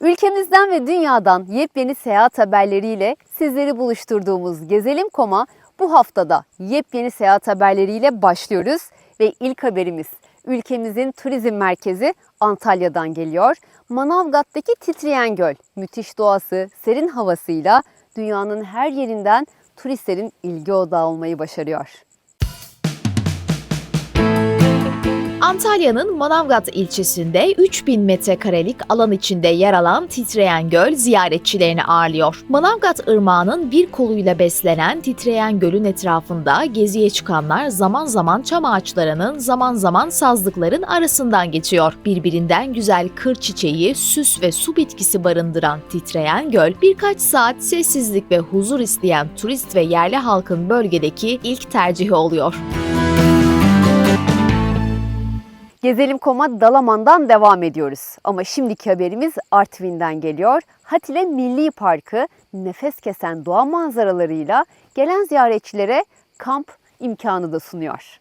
Ülkemizden ve dünyadan yepyeni seyahat haberleriyle sizleri buluşturduğumuz Gezelim Koma bu haftada yepyeni seyahat haberleriyle başlıyoruz ve ilk haberimiz ülkemizin turizm merkezi Antalya'dan geliyor. Manavgat'taki titreyen göl, müthiş doğası, serin havasıyla dünyanın her yerinden turistlerin ilgi odağı olmayı başarıyor. Antalya'nın Manavgat ilçesinde 3000 metrekarelik alan içinde yer alan Titreyen Göl ziyaretçilerini ağırlıyor. Manavgat Irmağı'nın bir koluyla beslenen Titreyen Göl'ün etrafında geziye çıkanlar zaman zaman çam ağaçlarının, zaman zaman sazlıkların arasından geçiyor. Birbirinden güzel kır çiçeği, süs ve su bitkisi barındıran Titreyen Göl, birkaç saat sessizlik ve huzur isteyen turist ve yerli halkın bölgedeki ilk tercihi oluyor. Gezelim Koma Dalaman'dan devam ediyoruz. Ama şimdiki haberimiz Artvin'den geliyor. Hatile Milli Parkı nefes kesen doğa manzaralarıyla gelen ziyaretçilere kamp imkanı da sunuyor.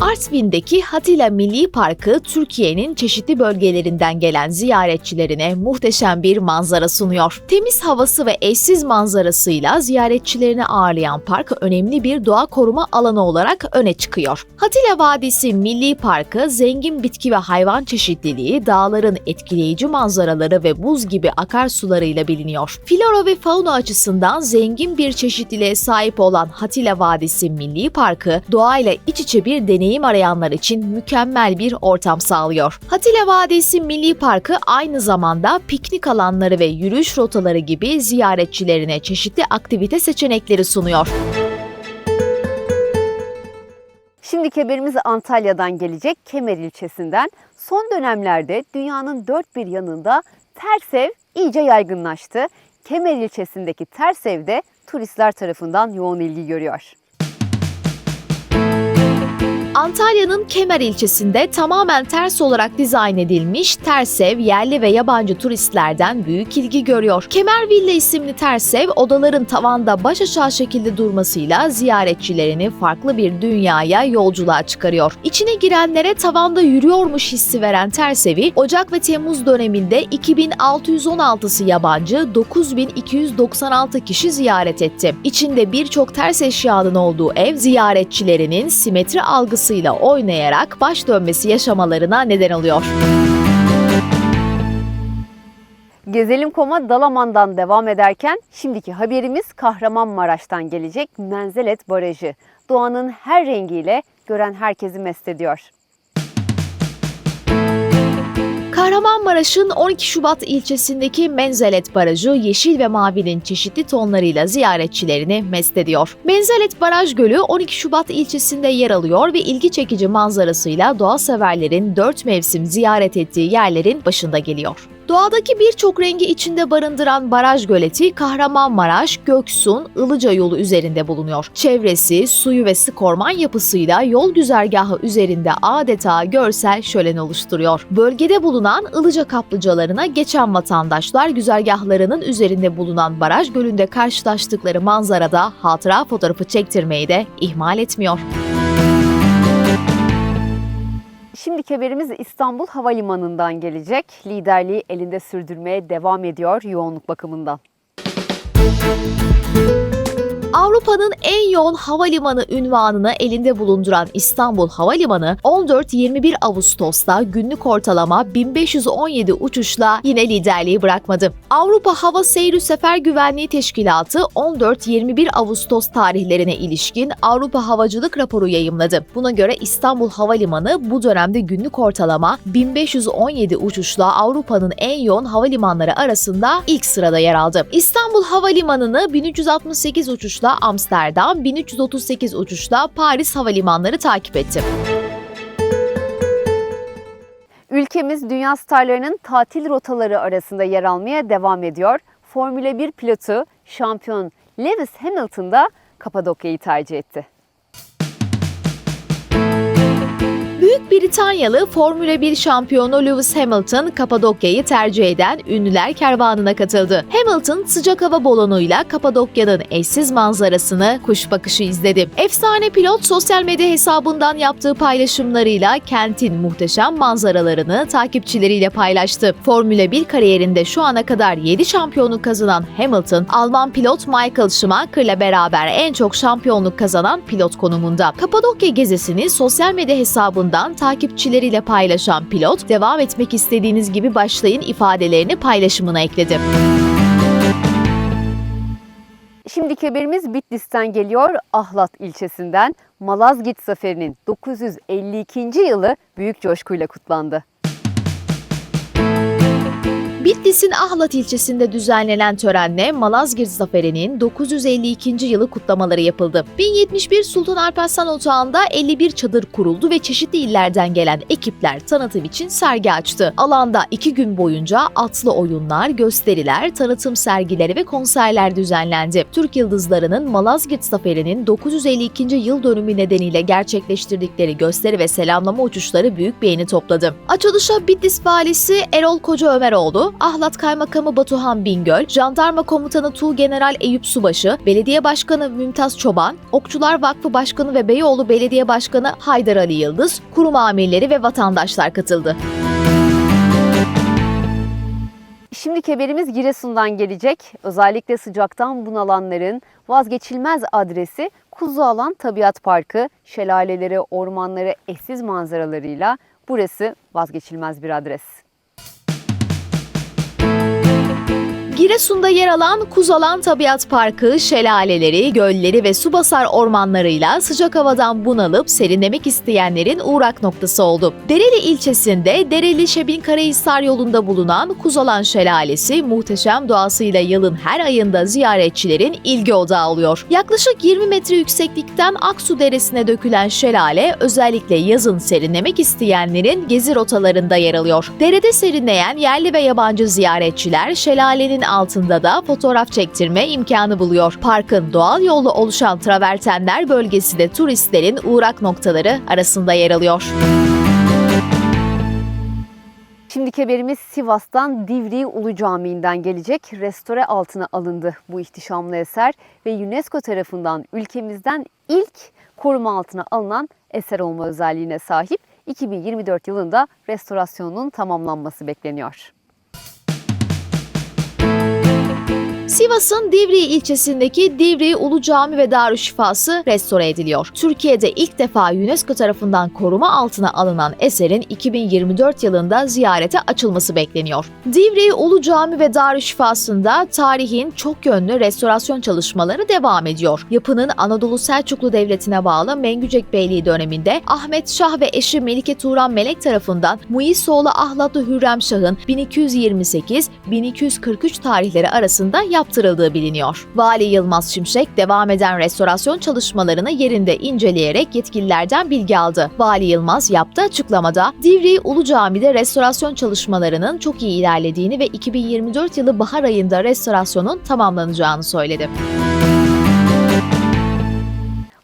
Artvin'deki Hatila Milli Parkı Türkiye'nin çeşitli bölgelerinden gelen ziyaretçilerine muhteşem bir manzara sunuyor. Temiz havası ve eşsiz manzarasıyla ziyaretçilerini ağırlayan park önemli bir doğa koruma alanı olarak öne çıkıyor. Hatila Vadisi Milli Parkı zengin bitki ve hayvan çeşitliliği, dağların etkileyici manzaraları ve buz gibi akarsularıyla biliniyor. Flora ve fauna açısından zengin bir çeşitliliğe sahip olan Hatila Vadisi Milli Parkı doğayla iç içe bir deneyim arayanlar için mükemmel bir ortam sağlıyor. Hatile Vadisi Milli Parkı aynı zamanda piknik alanları ve yürüyüş rotaları gibi ziyaretçilerine çeşitli aktivite seçenekleri sunuyor. Şimdiki haberimiz Antalya'dan gelecek Kemer ilçesinden. Son dönemlerde dünyanın dört bir yanında tersev iyice yaygınlaştı. Kemer ilçesindeki tersevde turistler tarafından yoğun ilgi görüyor. Antalya'nın Kemer ilçesinde tamamen ters olarak dizayn edilmiş Tersev yerli ve yabancı turistlerden büyük ilgi görüyor. Kemer Villa isimli Tersev odaların tavanda baş aşağı şekilde durmasıyla ziyaretçilerini farklı bir dünyaya yolculuğa çıkarıyor. İçine girenlere tavanda yürüyormuş hissi veren Tersev'i Ocak ve Temmuz döneminde 2616'sı yabancı 9296 kişi ziyaret etti. İçinde birçok ters eşyanın olduğu ev ziyaretçilerinin simetri algısı ile oynayarak baş dönmesi yaşamalarına neden oluyor. Gezelim Koma Dalaman'dan devam ederken şimdiki haberimiz Kahramanmaraş'tan gelecek Menzelet Barajı. Doğanın her rengiyle gören herkesi mest ediyor. Kahramanmaraş'ın 12 Şubat ilçesindeki Menzelet Barajı yeşil ve mavinin çeşitli tonlarıyla ziyaretçilerini mest ediyor. Menzelet Baraj Gölü 12 Şubat ilçesinde yer alıyor ve ilgi çekici manzarasıyla doğa severlerin 4 mevsim ziyaret ettiği yerlerin başında geliyor. Doğadaki birçok rengi içinde barındıran baraj göleti Kahramanmaraş, Göksun, Ilıca yolu üzerinde bulunuyor. Çevresi, suyu ve sık orman yapısıyla yol güzergahı üzerinde adeta görsel şölen oluşturuyor. Bölgede bulunan Ilıca kaplıcalarına geçen vatandaşlar güzergahlarının üzerinde bulunan baraj gölünde karşılaştıkları manzarada hatıra fotoğrafı çektirmeyi de ihmal etmiyor. Şimdiki haberimiz İstanbul Havalimanı'ndan gelecek. Liderliği elinde sürdürmeye devam ediyor yoğunluk bakımından. Avrupa'nın en yoğun havalimanı ünvanını elinde bulunduran İstanbul Havalimanı 14-21 Ağustos'ta günlük ortalama 1517 uçuşla yine liderliği bırakmadı. Avrupa Hava Seyri Sefer Güvenliği Teşkilatı 14-21 Ağustos tarihlerine ilişkin Avrupa Havacılık raporu yayımladı. Buna göre İstanbul Havalimanı bu dönemde günlük ortalama 1517 uçuşla Avrupa'nın en yoğun havalimanları arasında ilk sırada yer aldı. İstanbul Havalimanı'nı 1368 uçuşla Amsterdam, 1338 uçuşla Paris havalimanları takip etti. Ülkemiz dünya starlarının tatil rotaları arasında yer almaya devam ediyor. Formula 1 pilotu şampiyon Lewis Hamilton da Kapadokya'yı tercih etti. Büyük Britanyalı Formula 1 şampiyonu Lewis Hamilton Kapadokya'yı tercih eden ünlüler kervanına katıldı. Hamilton sıcak hava balonuyla Kapadokya'nın eşsiz manzarasını kuş bakışı izledi. Efsane pilot sosyal medya hesabından yaptığı paylaşımlarıyla kentin muhteşem manzaralarını takipçileriyle paylaştı. Formula 1 kariyerinde şu ana kadar 7 şampiyonluk kazanan Hamilton, Alman pilot Michael Schumacher'la beraber en çok şampiyonluk kazanan pilot konumunda. Kapadokya gezisini sosyal medya hesabından takipçileriyle paylaşan pilot, devam etmek istediğiniz gibi başlayın ifadelerini paylaşımına ekledi. Şimdiki haberimiz Bitlis'ten geliyor. Ahlat ilçesinden Malazgirt Zaferi'nin 952. yılı büyük coşkuyla kutlandı. Bitlis'in Ahlat ilçesinde düzenlenen törenle Malazgirt Zaferi'nin 952. yılı kutlamaları yapıldı. 1071 Sultan Alparslan Otağı'nda 51 çadır kuruldu ve çeşitli illerden gelen ekipler tanıtım için sergi açtı. Alanda iki gün boyunca atlı oyunlar, gösteriler, tanıtım sergileri ve konserler düzenlendi. Türk Yıldızları'nın Malazgirt Zaferi'nin 952. yıl dönümü nedeniyle gerçekleştirdikleri gösteri ve selamlama uçuşları büyük beğeni topladı. Açılışa Bitlis Valisi Erol Koca Ömeroğlu, Ahlat Kaymakamı Batuhan Bingöl, Jandarma Komutanı Tuğgeneral Eyüp Subaşı, Belediye Başkanı Mümtaz Çoban, Okçular Vakfı Başkanı ve Beyoğlu Belediye Başkanı Haydar Ali Yıldız, kurum amirleri ve vatandaşlar katıldı. Şimdiki haberimiz Giresun'dan gelecek. Özellikle sıcaktan bunalanların vazgeçilmez adresi Kuzualan Tabiat Parkı. Şelaleleri, ormanları, eşsiz manzaralarıyla burası vazgeçilmez bir adres. Giresun'da yer alan Kuzalan Tabiat Parkı, şelaleleri, gölleri ve su basar ormanlarıyla sıcak havadan bunalıp serinlemek isteyenlerin uğrak noktası oldu. Dereli ilçesinde Dereli Şebin Karahisar yolunda bulunan Kuzalan Şelalesi muhteşem doğasıyla yılın her ayında ziyaretçilerin ilgi odağı oluyor. Yaklaşık 20 metre yükseklikten Aksu Deresi'ne dökülen şelale özellikle yazın serinlemek isteyenlerin gezi rotalarında yer alıyor. Derede serinleyen yerli ve yabancı ziyaretçiler şelalenin altında da fotoğraf çektirme imkanı buluyor. Parkın doğal yolla oluşan travertenler bölgesi de turistlerin uğrak noktaları arasında yer alıyor. Şimdiki haberimiz Sivas'tan Divriği Ulu Camii'nden gelecek. Restore altına alındı bu ihtişamlı eser ve UNESCO tarafından ülkemizden ilk koruma altına alınan eser olma özelliğine sahip. 2024 yılında restorasyonunun tamamlanması bekleniyor. Sivas'ın Divriği ilçesindeki Divriği Ulu Cami ve Darüşşifası restore ediliyor. Türkiye'de ilk defa UNESCO tarafından koruma altına alınan eserin 2024 yılında ziyarete açılması bekleniyor. Divriği Ulu Cami ve Darüşşifası'nda tarihin çok yönlü restorasyon çalışmaları devam ediyor. Yapının Anadolu Selçuklu Devleti'ne bağlı Mengücek Beyliği döneminde Ahmet Şah ve eşi Melike Turan Melek tarafından Muisoğlu Ahlatlı Hürrem Şah'ın 1228-1243 tarihleri arasında yaptırıldığı biliniyor. Vali Yılmaz Şimşek devam eden restorasyon çalışmalarını yerinde inceleyerek yetkililerden bilgi aldı. Vali Yılmaz yaptığı açıklamada Divriği Ulu Cami'de restorasyon çalışmalarının çok iyi ilerlediğini ve 2024 yılı bahar ayında restorasyonun tamamlanacağını söyledi.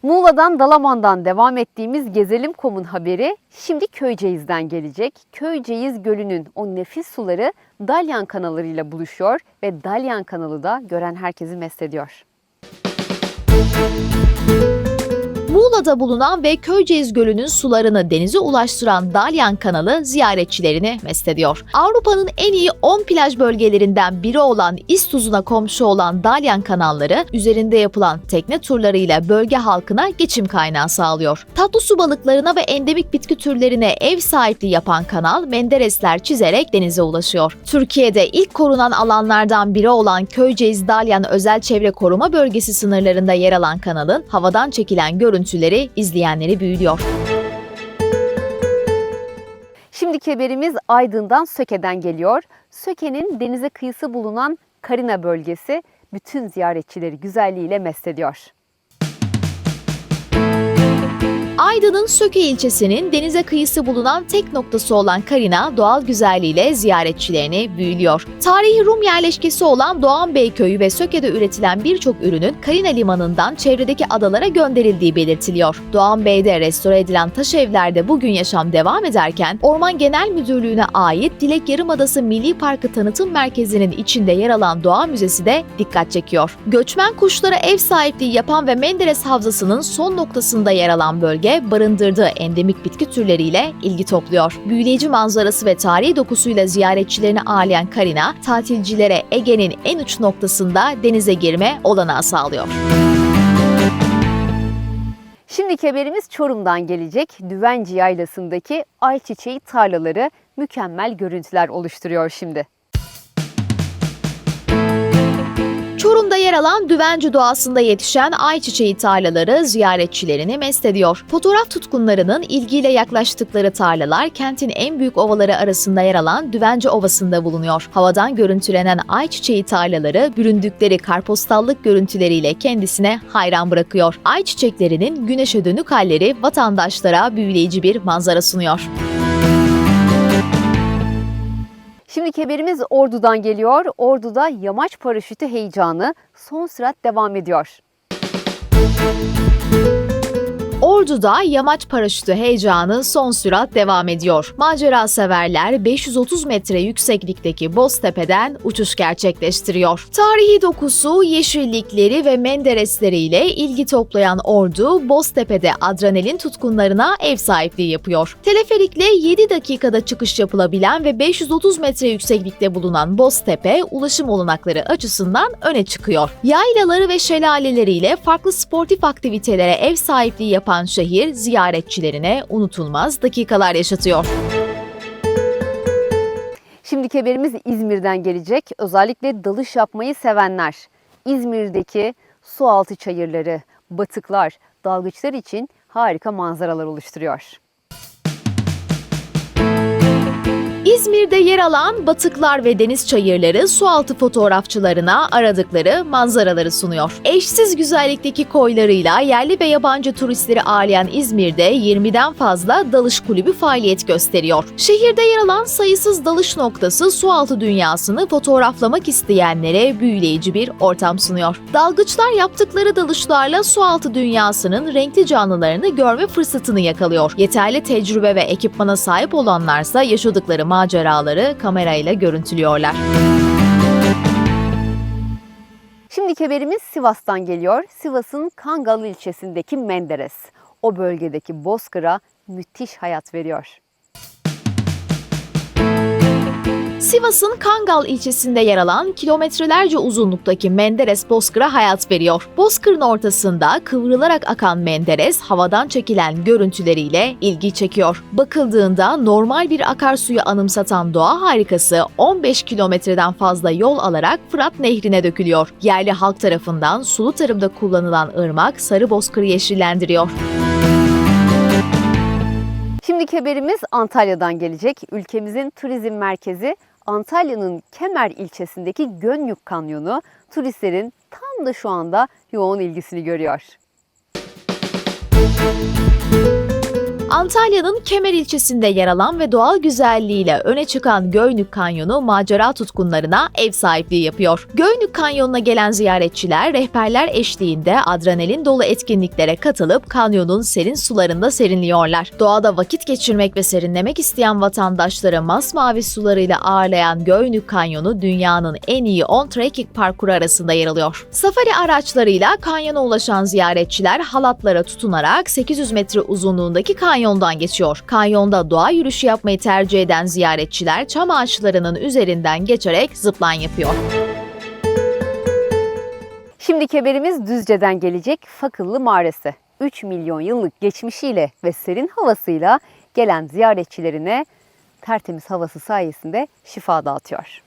Muğla'dan Dalaman'dan devam ettiğimiz Gezelim.com'un haberi şimdi Köyceğiz'den gelecek. Köyceğiz Gölü'nün o nefis suları Dalyan kanallarıyla buluşuyor ve Dalyan kanalı da gören herkesi mest ediyor. Muğla'da bulunan ve Köyceğiz Gölü'nün sularını denize ulaştıran Dalyan Kanalı ziyaretçilerini mest ediyor. Avrupa'nın en iyi 10 plaj bölgelerinden biri olan İstuz'una komşu olan Dalyan kanalları üzerinde yapılan tekne turlarıyla bölge halkına geçim kaynağı sağlıyor. Tatlı su balıklarına ve endemik bitki türlerine ev sahipliği yapan kanal menderesler çizerek denize ulaşıyor. Türkiye'de ilk korunan alanlardan biri olan Köyceğiz Dalyan Özel Çevre Koruma Bölgesi sınırlarında yer alan kanalın havadan çekilen görüntüleri izleyenleri büyülüyor. Şimdiki haberimiz Aydın'dan Söke'den geliyor. Söke'nin denize kıyısı bulunan Karina bölgesi bütün ziyaretçileri güzelliğiyle mest ediyor. Aydın'ın Söke ilçesinin denize kıyısı bulunan tek noktası olan Karina doğal güzelliğiyle ziyaretçilerini büyülüyor. Tarihi Rum yerleşkesi olan Doğan Bey Köyü ve Söke'de üretilen birçok ürünün Karina limanından çevredeki adalara gönderildiği belirtiliyor. Doğan Bey'de restore edilen taş evlerde bugün yaşam devam ederken Orman Genel Müdürlüğü'ne ait Dilek Yarımadası Milli Parkı Tanıtım Merkezi'nin içinde yer alan Doğa Müzesi de dikkat çekiyor. Göçmen kuşlara ev sahipliği yapan ve Menderes Havzası'nın son noktasında yer alan bölge barındırdığı endemik bitki türleriyle ilgi topluyor. Büyüleyici manzarası ve tarihi dokusuyla ziyaretçilerini ağırlayan Karina, tatilcilere Ege'nin en uç noktasında denize girme olanağı sağlıyor. Şimdiki haberimiz Çorum'dan gelecek. Düvenci Yaylası'ndaki ayçiçeği tarlaları mükemmel görüntüler oluşturuyor şimdi. Çorum'da yer alan Düvenci doğasında yetişen ayçiçeği tarlaları ziyaretçilerini mest ediyor. Fotoğraf tutkunlarının ilgiyle yaklaştıkları tarlalar kentin en büyük ovaları arasında yer alan Düvenci Ovası'nda bulunuyor. Havadan görüntülenen ayçiçeği tarlaları büründükleri karpostallık görüntüleriyle kendisine hayran bırakıyor. Ayçiçeklerinin güneşe dönük halleri vatandaşlara büyüleyici bir manzara sunuyor. Şimdiki haberimiz Ordu'dan geliyor. Ordu'da yamaç paraşütü heyecanı son sürat devam ediyor. Ordu'da yamaç paraşütü heyecanı son sürat devam ediyor. Macera severler 530 metre yükseklikteki Boztepe'den uçuş gerçekleştiriyor. Tarihi dokusu, yeşillikleri ve menderesleriyle ilgi toplayan Ordu, Boztepe'de adrenalin tutkunlarına ev sahipliği yapıyor. Teleferikle 7 dakikada çıkış yapılabilen ve 530 metre yükseklikte bulunan Boztepe, ulaşım olanakları açısından öne çıkıyor. Yaylaları ve şelaleleriyle farklı sportif aktivitelere ev sahipliği yapan şehir ziyaretçilerine unutulmaz dakikalar yaşatıyor. Şimdiki haberimiz İzmir'den gelecek. Özellikle dalış yapmayı sevenler. İzmir'deki su altı çayırları, batıklar, dalgıçlar için harika manzaralar oluşturuyor. İzmir'de yer alan batıklar ve deniz çayırları sualtı fotoğrafçılarına aradıkları manzaraları sunuyor. Eşsiz güzellikteki koylarıyla yerli ve yabancı turistleri ağırlayan İzmir'de 20'den fazla dalış kulübü faaliyet gösteriyor. Şehirde yer alan sayısız dalış noktası sualtı dünyasını fotoğraflamak isteyenlere büyüleyici bir ortam sunuyor. Dalgıçlar yaptıkları dalışlarla sualtı dünyasının renkli canlılarını görme fırsatını yakalıyor. Yeterli tecrübe ve ekipmana sahip olanlarsa yaşadıkları maceraları kamerayla görüntülüyorlar. Şimdiki haberimiz Sivas'tan geliyor. Sivas'ın Kangal ilçesindeki Menderes. O bölgedeki bozkıra müthiş hayat veriyor. Sivas'ın Kangal ilçesinde yer alan kilometrelerce uzunluktaki Menderes Bozkır'a hayat veriyor. Bozkır'ın ortasında kıvrılarak akan Menderes havadan çekilen görüntüleriyle ilgi çekiyor. Bakıldığında normal bir akarsuyu anımsatan doğa harikası 15 kilometreden fazla yol alarak Fırat Nehri'ne dökülüyor. Yerli halk tarafından sulu tarımda kullanılan ırmak Sarı Bozkır'ı yeşillendiriyor. Şimdiki haberimiz Antalya'dan gelecek. Ülkemizin turizm merkezi Antalya'nın Kemer ilçesindeki Gönyük Kanyonu turistlerin tam da şu anda yoğun ilgisini görüyor. Antalya'nın Kemer ilçesinde yer alan ve doğal güzelliğiyle öne çıkan Göynük Kanyonu macera tutkunlarına ev sahipliği yapıyor. Göynük Kanyonu'na gelen ziyaretçiler rehberler eşliğinde adrenalin dolu etkinliklere katılıp kanyonun serin sularında serinliyorlar. Doğada vakit geçirmek ve serinlemek isteyen vatandaşları masmavi sularıyla ağırlayan Göynük Kanyonu dünyanın en iyi on trekking parkuru arasında yer alıyor. Safari araçlarıyla kanyona ulaşan ziyaretçiler halatlara tutunarak 800 metre uzunluğundaki kanyondan geçiyor. Kanyonda doğa yürüyüşü yapmayı tercih eden ziyaretçiler çam ağaçlarının üzerinden geçerek zıplan yapıyor. Şimdiki haberimiz Düzce'den gelecek Fakıllı Mağarası. 3 milyon yıllık geçmişiyle ve serin havasıyla gelen ziyaretçilerine tertemiz havası sayesinde şifa dağıtıyor.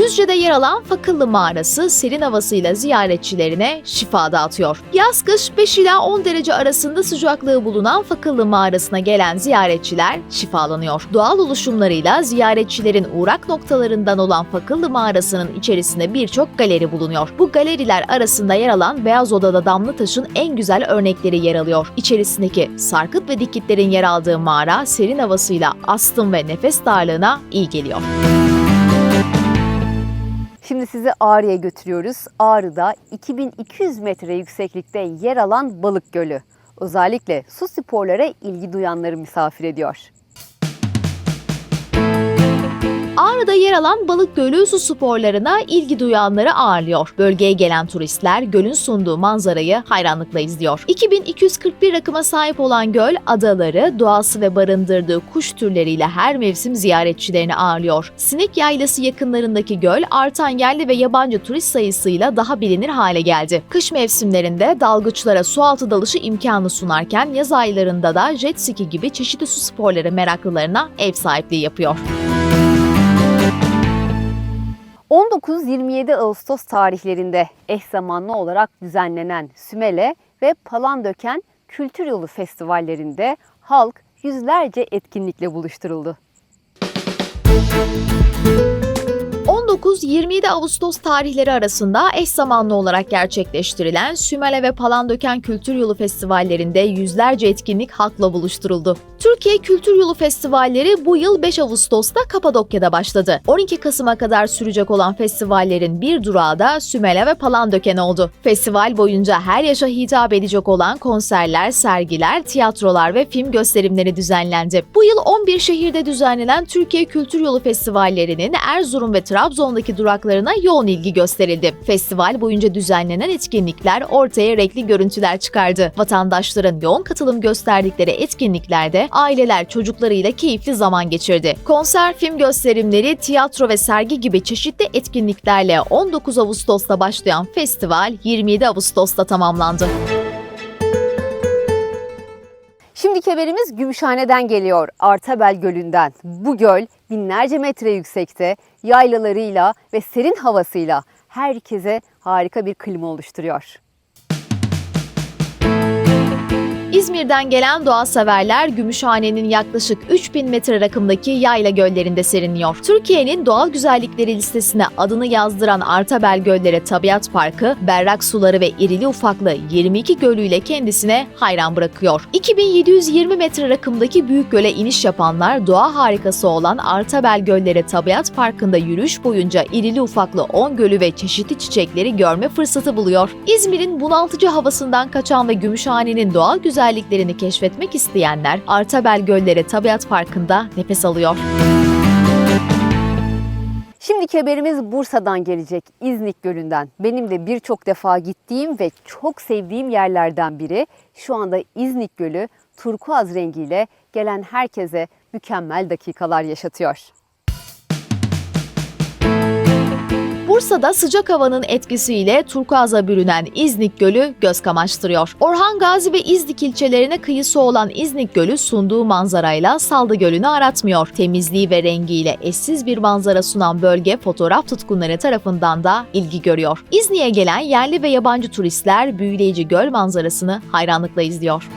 Düzce'de yer alan Fakıllı Mağarası serin havasıyla ziyaretçilerine şifa dağıtıyor. Yaz kış 5 ila 10 derece arasında sıcaklığı bulunan Fakıllı Mağarası'na gelen ziyaretçiler şifalanıyor. Doğal oluşumlarıyla ziyaretçilerin uğrak noktalarından olan Fakıllı Mağarası'nın içerisinde birçok galeri bulunuyor. Bu galeriler arasında yer alan Beyaz Oda'da Damlataş'ın en güzel örnekleri yer alıyor. İçerisindeki sarkıt ve dikitlerin yer aldığı mağara serin havasıyla astım ve nefes darlığına iyi geliyor. Şimdi sizi Ağrı'ya götürüyoruz. Ağrı'da 2200 metre yükseklikte yer alan Balık Gölü. Özellikle su sporlara ilgi duyanları misafir ediyor. Ağrı'da yer alan Balık Gölü su sporlarına ilgi duyanları ağırlıyor. Bölgeye gelen turistler gölün sunduğu manzarayı hayranlıkla izliyor. 2241 rakıma sahip olan göl, adaları, doğası ve barındırdığı kuş türleriyle her mevsim ziyaretçilerini ağırlıyor. Sinek Yaylası yakınlarındaki göl, artan yerli ve yabancı turist sayısıyla daha bilinir hale geldi. Kış mevsimlerinde dalgıçlara sualtı dalışı imkanı sunarken yaz aylarında da jet ski gibi çeşitli su sporları meraklılarına ev sahipliği yapıyor. 19-27 Ağustos tarihlerinde eş zamanlı olarak düzenlenen Sümele ve Palandöken Kültür Yolu Festivallerinde halk yüzlerce etkinlikle buluşturuldu. 19-27 Ağustos tarihleri arasında eş zamanlı olarak gerçekleştirilen Sümele ve Palandöken Kültür Yolu Festivallerinde yüzlerce etkinlik halkla buluşturuldu. Türkiye Kültür Yolu Festivalleri bu yıl 5 Ağustos'ta Kapadokya'da başladı. 12 Kasım'a kadar sürecek olan festivallerin bir durağı da Sümele ve Palandöken oldu. Festival boyunca her yaşa hitap edecek olan konserler, sergiler, tiyatrolar ve film gösterimleri düzenlendi. Bu yıl 11 şehirde düzenlenen Türkiye Kültür Yolu Festivallerinin Erzurum ve Trabzon'daki duraklarına yoğun ilgi gösterildi. Festival boyunca düzenlenen etkinlikler ortaya renkli görüntüler çıkardı. Vatandaşların yoğun katılım gösterdikleri etkinliklerde aileler çocuklarıyla keyifli zaman geçirdi. Konser, film gösterimleri, tiyatro ve sergi gibi çeşitli etkinliklerle 19 Ağustos'ta başlayan festival 27 Ağustos'ta tamamlandı. Şimdiki haberimiz Gümüşhane'den geliyor, Artabel Gölü'nden. Bu göl binlerce metre yüksekte, yaylalarıyla ve serin havasıyla herkese harika bir klima oluşturuyor. İzmir'den gelen doğa severler Gümüşhane'nin yaklaşık 3000 metre rakımdaki yayla göllerinde serinliyor. Türkiye'nin doğal güzellikleri listesine adını yazdıran Artabel Gölleri Tabiat Parkı, berrak suları ve irili ufaklı 22 gölüyle kendisine hayran bırakıyor. 2720 metre rakımdaki büyük göle iniş yapanlar doğa harikası olan Artabel Gölleri Tabiat Parkı'nda yürüyüş boyunca irili ufaklı 10 gölü ve çeşitli çiçekleri görme fırsatı buluyor. İzmir'in bunaltıcı havasından kaçan ve Gümüşhane'nin doğal güzelliklerini keşfetmek isteyenler Artabel Gölleri Tabiat Parkı'nda nefes alıyor. Şimdiki haberimiz Bursa'dan gelecek, İznik Gölü'nden. Benim de birçok defa gittiğim ve çok sevdiğim yerlerden biri. Şu anda İznik Gölü turkuaz rengiyle gelen herkese mükemmel dakikalar yaşatıyor. Bursa'da sıcak havanın etkisiyle turkuaza bürünen İznik Gölü göz kamaştırıyor. Orhan Gazi ve İznik ilçelerine kıyısı olan İznik Gölü sunduğu manzarayla Saldı Gölü'nü aratmıyor. Temizliği ve rengiyle eşsiz bir manzara sunan bölge fotoğraf tutkunları tarafından da ilgi görüyor. İznik'e gelen yerli ve yabancı turistler büyüleyici göl manzarasını hayranlıkla izliyor.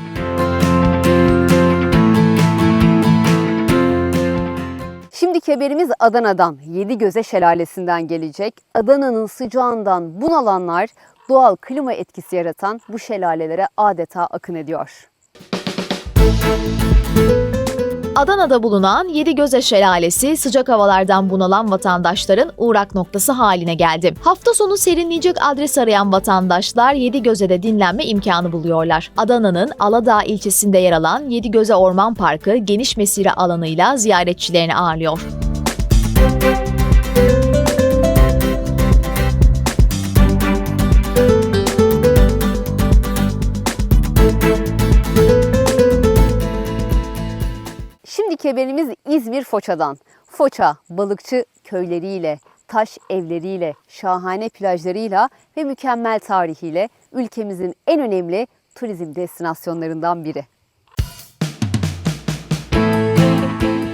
Şimdiki haberimiz Adana'dan, Yedigöze Şelalesi'nden gelecek. Adana'nın sıcağından bunalanlar doğal klima etkisi yaratan bu şelalelere adeta akın ediyor. Adana'da bulunan Yedigöze Şelalesi sıcak havalardan bunalan vatandaşların uğrak noktası haline geldi. Hafta sonu serinleyecek adres arayan vatandaşlar Yedigöze'de dinlenme imkanı buluyorlar. Adana'nın Aladağ ilçesinde yer alan Yedigöze Orman Parkı geniş mesire alanıyla ziyaretçilerini ağırlıyor. Şimdiki haberimiz İzmir Foça'dan. Foça balıkçı köyleriyle, taş evleriyle, şahane plajlarıyla ve mükemmel tarihiyle ülkemizin en önemli turizm destinasyonlarından biri.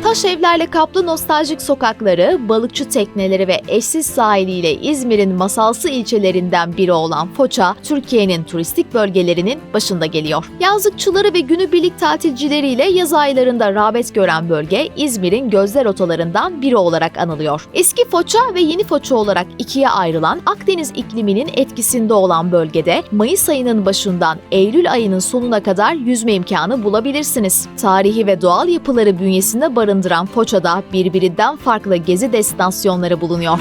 Taş evlerle kaplı nostaljik sokakları, balıkçı tekneleri ve eşsiz sahiliyle İzmir'in masalsı ilçelerinden biri olan Foça, Türkiye'nin turistik bölgelerinin başında geliyor. Yazlıkçıları ve günübirlik tatilcileriyle yaz aylarında rağbet gören bölge İzmir'in gözler otalarından biri olarak anılıyor. Eski Foça ve Yeni Foça olarak ikiye ayrılan Akdeniz ikliminin etkisinde olan bölgede Mayıs ayının başından Eylül ayının sonuna kadar yüzme imkanı bulabilirsiniz. Tarihi ve doğal yapıları bünyesinde barındıran Foça'da birbirinden farklı gezi destinasyonları bulunuyor.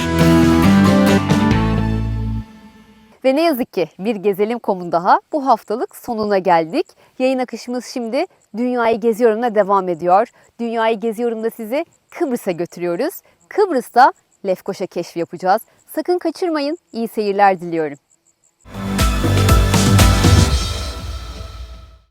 Ve ne yazık ki bir Gezelim Kom'un daha bu haftalık sonuna geldik. Yayın akışımız şimdi Dünyayı Geziyorum'la devam ediyor. Dünyayı Geziyorum'da sizi Kıbrıs'a götürüyoruz. Kıbrıs'ta Lefkoşa keşfi yapacağız. Sakın kaçırmayın. İyi seyirler diliyorum.